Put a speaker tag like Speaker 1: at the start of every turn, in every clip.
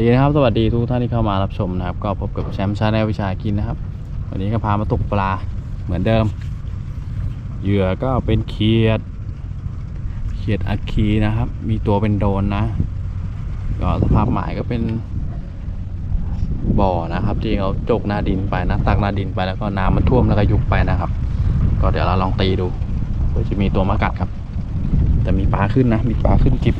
Speaker 1: ดีนะครับสวัสดีทุกท่านที่เข้ามารับชมนะครับ ก็พบกับแชมป์ชาแนลวิชากินนะครับ วันนี้ก็พามาตกปลาเหมือนเดิม เหยื่อก็เป็นเขียด เขียดอัคีนะครับ มีตัวเป็นโดนนะ ก็สภาพหมายก็เป็นบ่อนะครับที่เขาจกหน้าดินไปนะตักหน้าดินไปแล้วก็น้ำมันท่วมแล้วก็ยุบไปนะครับ ก็เดี๋ยวเราลองตีดูเผื่อจะมีตัวมากัดครับ แต่มีปลาขึ้นนะมีปลาขึ้นจิบ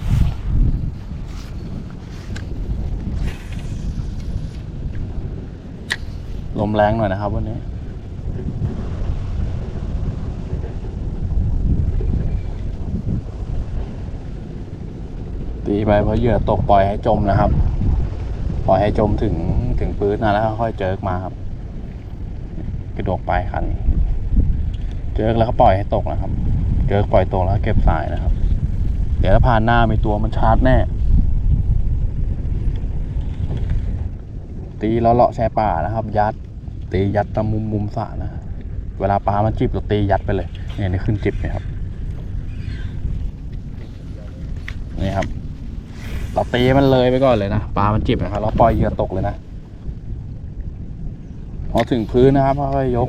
Speaker 1: ลมแรงหน่อยนะครับวันนี้ ตีไปเพราะเหยื่อตกปล่อยให้จมนะครับ ปล่อยให้จมถึงถึงพื้นนะแล้วค่อยเจิกมาครับ กระโดดไปคัน เจิกแล้วก็ปล่อยให้ตกนะครับ เจิกปล่อยตกแล้วเก็บสายนะครับ เดี๋ยวถ้าผ่านหน้ามีตัวมันชาร์จแน่ตีเลาะๆชายป่านะครับ ยัด ตียัดตามมุมมุมสระนะเวลาปลามันจิบเราตียัดไปเลยเนี่ยนี่ขึ้นจิบเนี่ยครับนี่ครับ เราตีมันเลยไปก่อนเลยนะปลามันจิบนะครับเราปล่อยเหยื่อตกเลยนะพอถึงพื้นนะครับค่อยๆยก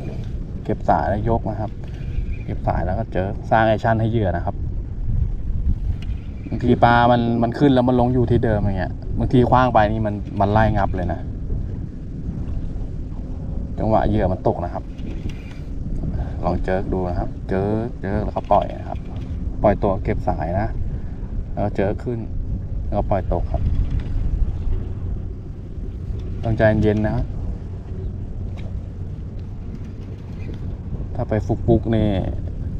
Speaker 1: เก็บสายแล้วยกนะครับ เก็บสายแล้วก็เจอสร้างแอคชั่นให้เหยื่อนะครับบางทีปลามันมันขึ้นแล้วมันลงอยู่ที่เดิมอย่างเงี้ยบางทีคว้างไปนี่มันมันไล่งับเลยนะ จังหวะเหยื่อมันตกนะครับ ลองเจิกดูนะครับ เจิกเจิกแล้วก็ปล่อยนะครับ ปล่อยตัวเก็บสายนะ แล้วเจิกขึ้น แล้วปล่อยตกครับต้องใจเย็นนะถ้าไปฟุกฟุกนี่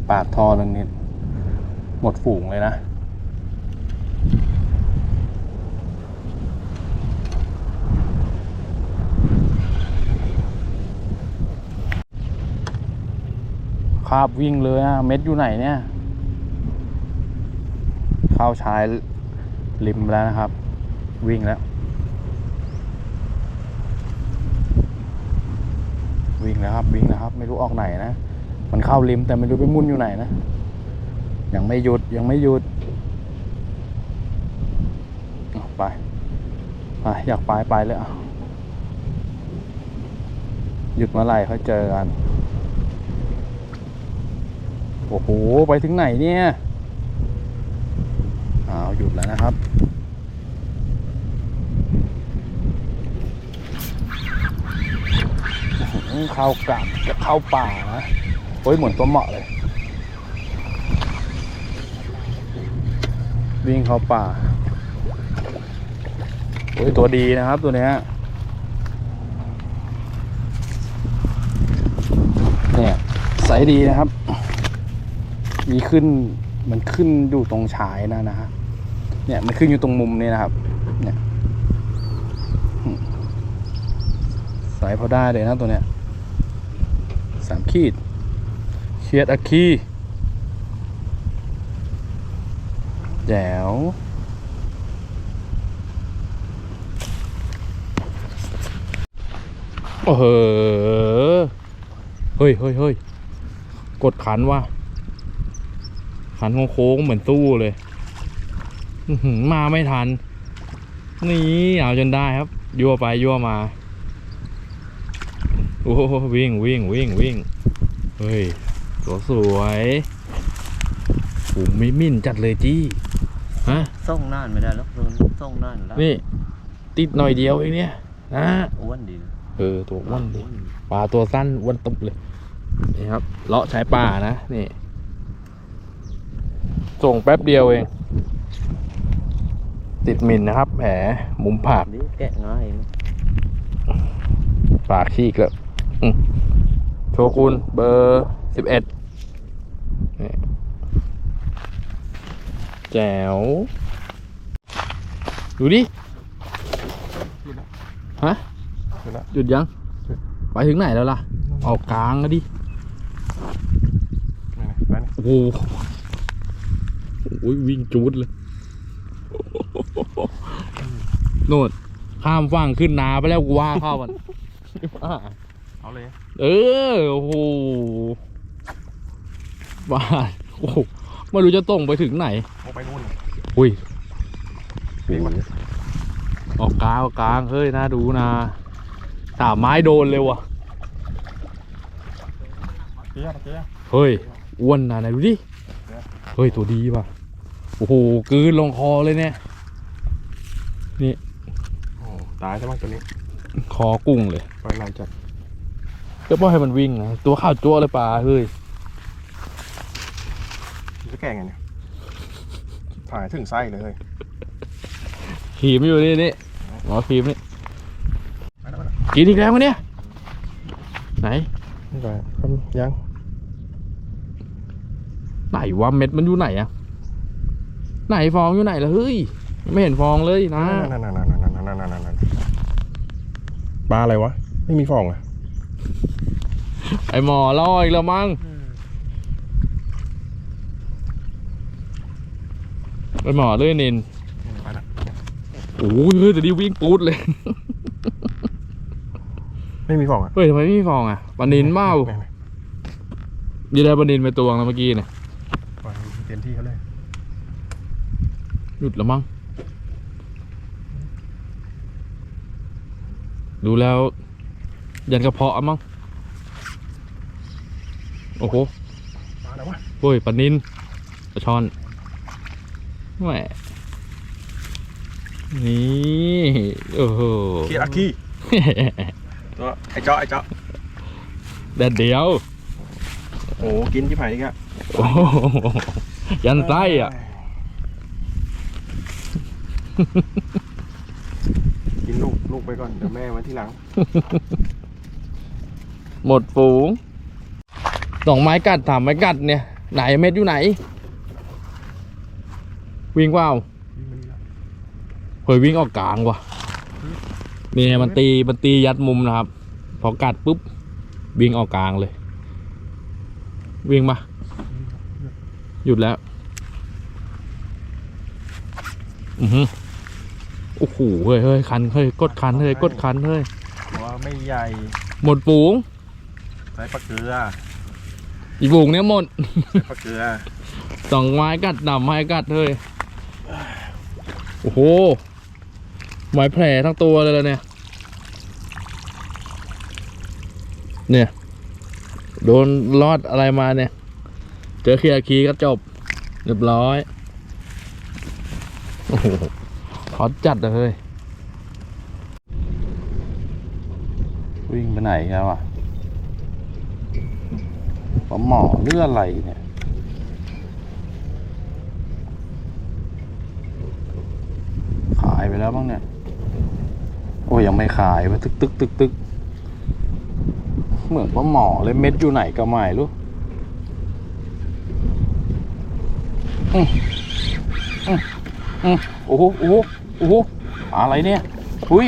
Speaker 1: ปากทอนึงนี่หมดฝูงเลยนะ คาบวิ่งเลยอะเม็ดอยู่ไหนเนี่ยเข้าชายริมแล้วนะครับ วิ่งแล้ว วิ่งแล้วครับวิ่งแล้วครับ ไม่รู้ออกไหนนะ มันเข้าริมแต่ไม่รู้ไปมุ่นอยู่ไหนนะยังไม่หยุดยังไม่หยุดไปไปอยากไปไปเลยเอาหยุดเมื่อไหร่ค่อยเจอกัน โอ้โห ไปถึงไหนเนี่ยอ้าวหยุดแล้วนะครับ เข้ากลับจะเข้าป่านะโอ้ยเหมือนตัวเหมาะเลย วิ่งเข้าป่า โอ้ย ตัวดีนะครับตัวเนี้ยเนี่ยใสดีนะครับ มีขึ้นมันขึ้นอยู่ตรงฉายนะนะฮะเนี่ยมันขึ้นอยู่ตรงมุมนี่นะครับ เนี่ยอืมใสพอได้เลยนะตัวเนี้ยสามขีดเคียดอะคีแจ๋วโอ้โหเฮ้ยเฮ้ยเฮ้ยกดขันว่ะ ขันโค้งๆเหมือนตู้เลยอื้อหือมาไม่ทัน นี่เอาจนได้ครับ ยั่วไปยั่วมา โอ้โหวิ่งวิ่งวิ่งวิ่งเฮ้ยตัวสวยหูไม่มิ่นจัดเลยจี้ฮะ
Speaker 2: ส่งนานไม่ได้หรอกโดนส่งนานแล้ว
Speaker 1: นี่ ติดหน่อยเดียวเองเนี่ยนะ
Speaker 2: อ้วนดี
Speaker 1: เออตัวอ้วนดิปลาตัวสั้นอ้วนตุบเลยนี่ครับเลาะใช้ป่านะนี่ ส่งแป๊บเดียวเอง ติดหมินนะครับแผลมุมผาก
Speaker 2: ดีแกะง่ายนะ
Speaker 1: ปากขี้อีกแล้วอืมโชกุนเบอร์สิบเอ็ดแจ๋ว ดูดิ ฮะ
Speaker 3: หยุดแล้ว
Speaker 1: หยุดยัง
Speaker 3: หยุด
Speaker 1: ไปถึงไหนแล้วล่ะ ออกกลางแล้วดิ
Speaker 3: นี่ๆไปนี่
Speaker 1: โอ้โห โอ้ยวิ่งจูดเลยโน่นข้ามฝั่งขึ้นนาไปแล้วกูว่าเข้ามัน
Speaker 3: เอาเลย
Speaker 1: เออ โอ้โหบ้าโอ้โหไม่รู้จะตรงไปถึงไหน
Speaker 3: เอาไปนู่น
Speaker 1: อุ้ย
Speaker 3: เบรกมัน
Speaker 1: ออกกลางออกกลางเฮ้ยน่าดูนะสามไม้โดนเลยว่ะ
Speaker 3: เกี้ยเกี้ย
Speaker 1: เฮ้ย อ้วนนะไหนดูดิ เฮ้ยตัวดีป่ะ โอ้โหกลืนลงคอเลยเนี่ย
Speaker 3: โอ้ตายใช่ไหมตัวนี้
Speaker 1: คอกุ้งเลย
Speaker 3: ไปนานจัด
Speaker 1: ก็ปล่อยให้มันวิ่งนะตัวข้าวจั่วเลยปลาเฮ้ย
Speaker 3: จะแก่ไงเนี่ยถ่ายถึงไส้เลย
Speaker 1: ขีมอยู่นี่นี่หมอขีมนี่
Speaker 3: ไปแล้วไปแล้ว
Speaker 1: กินอีกแล้ววะเนี่ย ไหน
Speaker 3: นี่ไปครับยัง
Speaker 1: ไหนว่าเม็ดมันอยู่ไหนอะไหนฟองอยู่ไหนล่ะเฮ้ยไม่เห็นฟองเลยนะ
Speaker 3: ปลาอะไรวะ ไม่มีฟองอะ
Speaker 1: ไอหมอลอยแล้วมั้งไปหมอด้วยนินโอ้ยเดี๋ยวนี้วิ่งปูดเลย
Speaker 3: ไม่มีฟองอะ
Speaker 1: เฮ้ยทำไมไม่มีฟองอะปลานินเมาดีได้ปลานินไปตวงแล้วเมื่อกี้เนี่ย
Speaker 3: ที่เขาเลย
Speaker 1: หยุดแล้วมั้งดูแล้ว ยันกระเพาะอะมั้งโอ้โห
Speaker 3: ปลาอะไรวะ
Speaker 1: โอ้ยปลานินปลาช่อนแหมนี่โอ้โห
Speaker 3: เคียอาคีตัวไอ้เจาะไอ้เจาะ
Speaker 1: แดดเดียว
Speaker 3: โอ้กินที่ไผ่นี่ก็
Speaker 1: โอ้โห ยันไส้อะ
Speaker 3: กินลูกลูกไปก่อน เดี๋ยวแม่ไว้ที่หลัง
Speaker 1: หมดฝูงสองไม้กัดถามไม้กัดเนี่ย ไหนเม็ดอยู่ไหน วิ่งเปล่าเฮ้ยวิ่งออกกลางว่ะนี่ไงมันตีมันตียัดมุมนะครับ พอกัดปุ๊บ วิ่งออกกลางเลย วิ่งมา หยุดแล้ว อือหือโอ้โหเฮ้ยเฮ้ยคันเฮ้ยกดคันเฮ้ยกดคันเฮ้ย
Speaker 3: ตัวไม่ใหญ่
Speaker 1: หมดฝูง
Speaker 3: ใส่ปลาเกลือ
Speaker 1: อีกฝูงเนี้ยหมด
Speaker 3: ใส่ปลาเกลือ
Speaker 1: สองไม้กัดดำไม้กัดเฮ้ยโอ้โหไม้แผลทั้งตัวเลยล่ะเนี่ย เนี่ย โดนลอดอะไรมาเนี่ย เจอเคียร์คีก็จบ เรียบร้อย โอ้โหฮอตจัดเลย วิ่งไปไหนครับวะปลาหมอเรืออะไรเนี่ยขายไปแล้วบ้างเนี่ย โอ้ยยังไม่ขายไปตึกตึกตึกตึกเหมือนว่าหมอเลยเม็ดอยู่ไหนก็ไม่รู้อืมอืมอืม โอ้โหโอ้โหโอ้โหอะไรเนี่ยหุย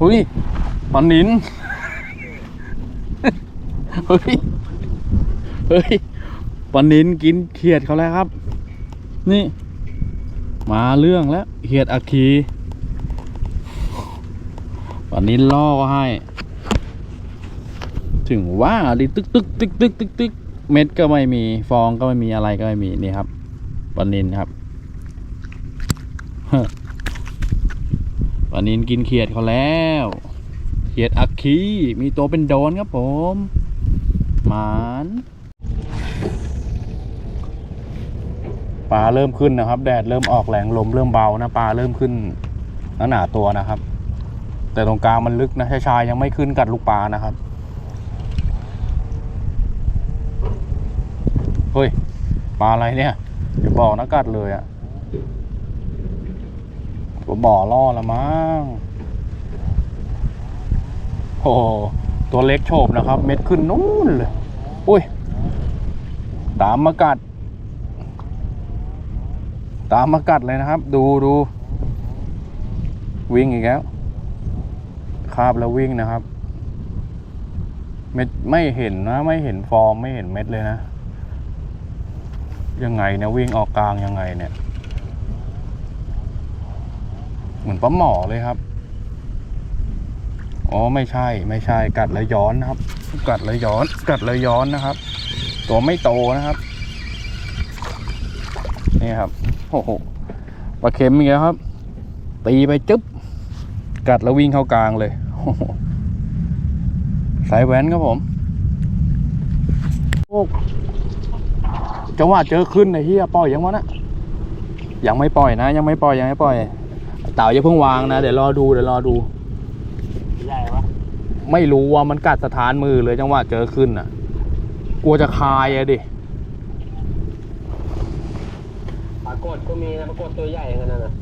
Speaker 1: หุยปลานินเฮ้ยเฮ้ยปลานินกินเขียดเขาแล้วครับ นี่ มาเรื่องแล้วเขียดอัคคีปลานินล่อก็ให้ ถึงว่าดิตึกตึกตึกตึกตึกตึก เม็ดก็ไม่มีฟองก็ไม่มีอะไรก็ไม่มีนี่ครับปลานินครับปลานินกินเขียดเขาแล้ว เขียดอัคคีมีตัวเป็นโดนครับผมหมานปลาเริ่มขึ้นนะครับ แดดเริ่มออกแรงลมเริ่มเบานะปลาเริ่มขึ้นหนาๆตัวนะครับ แต่ตรงกลางมันลึกนะชายๆยังไม่ขึ้นกัดลูกปลานะครับ เฮ้ย ปลาอะไรเนี่ยอย่าบอกนะกัดเลยอะตัวบ่อล่อละมั้งโอ้ตัวเล็กโฉบนะครับ เม็ดขึ้นนู่นเลย อุ้ย ตามมากัด ตามมากัดเลยนะครับ ดูดู วิ่งอีกแล้ว คาบแล้ววิ่งนะครับ เม็ดไม่เห็นนะ ไม่เห็นฟองไม่เห็นเม็ดเลยนะ ยังไงเนี่ยวิ่งออกกลางยังไงเนี่ย เหมือนปลาหมอเลยครับ อ๋อไม่ใช่ไม่ใช่กัดแล้วย้อนนะครับ กัดแล้วย้อน กัดแล้วย้อนนะครับ ตัวไม่โตนะครับ นี่ครับโอ้โหปลาเค็มอีกแล้วครับ ตีไปจึ๊บ กัดแล้ววิ่งเข้ากลางเลยสายแว้นครับผมโอ้ จังหวะเจอขึ้นไอ้เฮียปล่อยยังวะนะยังไม่ปล่อยนะ ยังไม่ปล่อยยังไม่ปล่อย เต่าอย่าเพิ่งวางนะเดี๋ยวรอดูเดี๋ยวรอดู
Speaker 2: ใหญ่ปะ
Speaker 1: ไม่รู้ว่ามันกัดสถานมือเลยจังหวะเจอขึ้นอะ กลัวจะคายอะดิ
Speaker 2: ปรากฏก็มีนะปรากฏตัวใหญ่ขนาดนั้น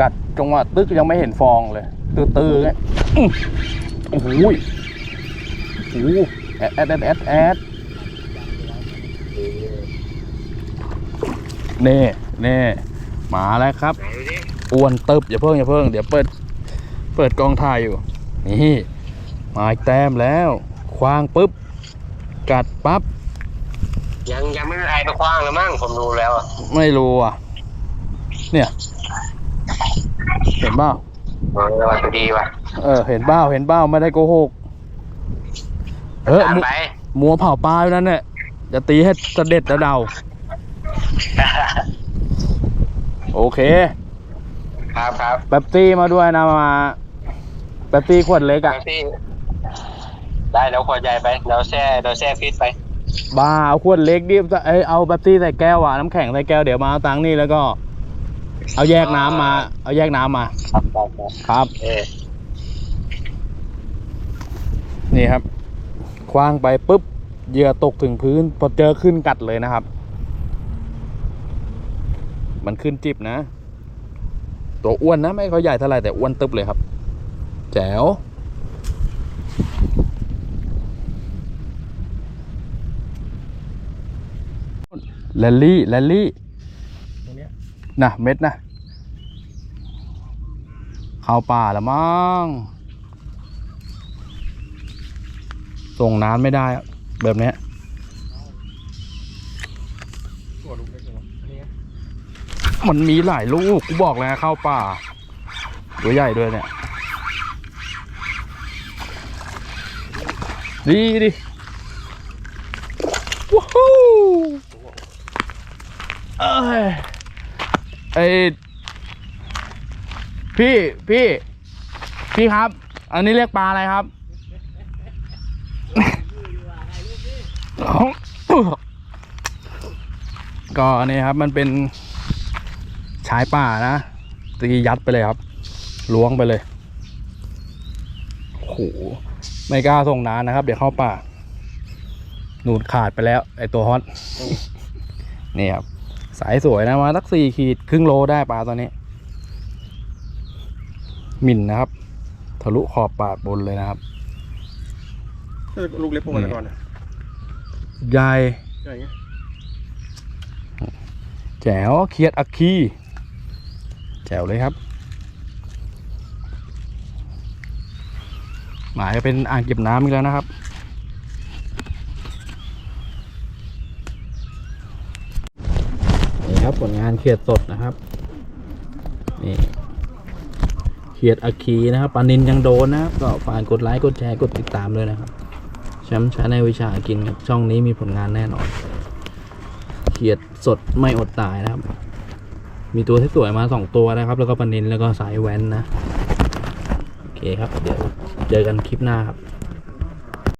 Speaker 1: กัดจังหวะตึกยังไม่เห็นฟองเลย ตื้อๆไงอื้อโอ้โหยโอ้โหแอดแอดแอดแอดแอด เน่เน่มาแล้วครับ
Speaker 2: ไหนดูดิ
Speaker 1: อ้วนตึบอย่าเพิ่งอย่าเพิ่ง เดี๋ยวเปิด เปิดกล้องถ่ายอยู่ นี่มาอีกแต้มแล้วคว้างปุ๊บ กัดปั๊บ
Speaker 2: ยังยังไม่มีใครไปคว้างแล้วมั้งผมดูแล้วอะ
Speaker 1: ไม่รู้อะ เนี่ย เห็นเปล่า
Speaker 2: เออว่าดีว่ะ
Speaker 1: เออ เห็นเบ้าเห็นเบ้าไม่ได้โกหก เออ
Speaker 2: ตาม
Speaker 1: มัว
Speaker 2: ไป
Speaker 1: มัวเผาปลาอยู่นั่นเนี่ยจะตีให้เสด็จแล้วเดา โอเค
Speaker 2: ครับครับ
Speaker 1: แป๊บซี่มาด้วยนะมาแป๊บซี่ขวดเล็ก
Speaker 2: แป๊
Speaker 1: อะ
Speaker 2: บซี่ได้แล้วขวดใหญ่ไปเราแช่เราแช่ฟิตไป
Speaker 1: บ้าเอาขวดเล็กดิเอ้ยเอาแป๊บซี่ใส่แก้วอะน้ำแข็งใส่แก้วเดี๋ยวมาเอาตังค์นี่แล้วก็ เอาแยกน้ำมา เอาแยกน้ำมา
Speaker 2: ครับครับครับ
Speaker 1: ครับ
Speaker 2: เออ
Speaker 1: นี่ครับคว้างไปปุ๊บเหยื่อตกถึงพื้นพอเจอขึ้นกัดเลยนะครับ มันขึ้นจิบนะ ตัวอ้วนนะ ไม่ค่อยใหญ่เท่าไหร่แต่อ้วนตึบเลยครับ แจ๋วแลลี่แลลี่
Speaker 3: ตรงเนี้ย
Speaker 1: นะเม็ดนะเข้าป่าแล้วมั้งส่งนานไม่ได้แบบเนี้ย
Speaker 3: ตัวลูกเล็กเลยวะอันนี้ไง
Speaker 1: มันมีหลายลูกกูบอกแล้วเข้าป่า ตัวใหญ่ด้วยเนี่ย ดีดิว้าวเอ้ยไอพี่พี่พี่ครับ อันนี้เรียกปลาอะไรครับก็อันนี้ครับมันเป็น ชายป่านะตียัดไปเลยครับล้วงไปเลยโอ้โหไม่กล้าส่งนานนะครับ เดี๋ยวเข้าป่า หนูดขาดไปแล้ว ไอตัวฮอตนี่ครับ สายสวยนะมาสักสี่ขีดครึ่งโลได้ปลาตัวนี้หมิ่นนะครับ ทะลุขอบปากบนเลยนะครับ
Speaker 3: เออลูกเล็กพวกมันก่อนนะ
Speaker 1: ใหญ่
Speaker 3: ใหญ่ไง
Speaker 1: แจ๋วเคียดอักคีแจ๋วเลยครับ หมายเป็นอ่างเก็บน้ำอีกแล้วนะครับ นี่ครับผลงานเขียดสดนะครับ นี่เขียดอักคีนะครับปานินยังโดนนะครับ ก็ฝากกดไลค์กดแชร์กดติดตามด้วยนะครับแชมป์ชาในวิชากินครับช่องนี้มีผลงานแน่นอน เขียดสดไม่อดตายนะครับ มีตัวที่สวยมาสองตัวนะครับ แล้วก็ปนินแล้วก็สายแว้นนะ โอเคครับ เดี๋ยวเจอกันคลิปหน้าครับ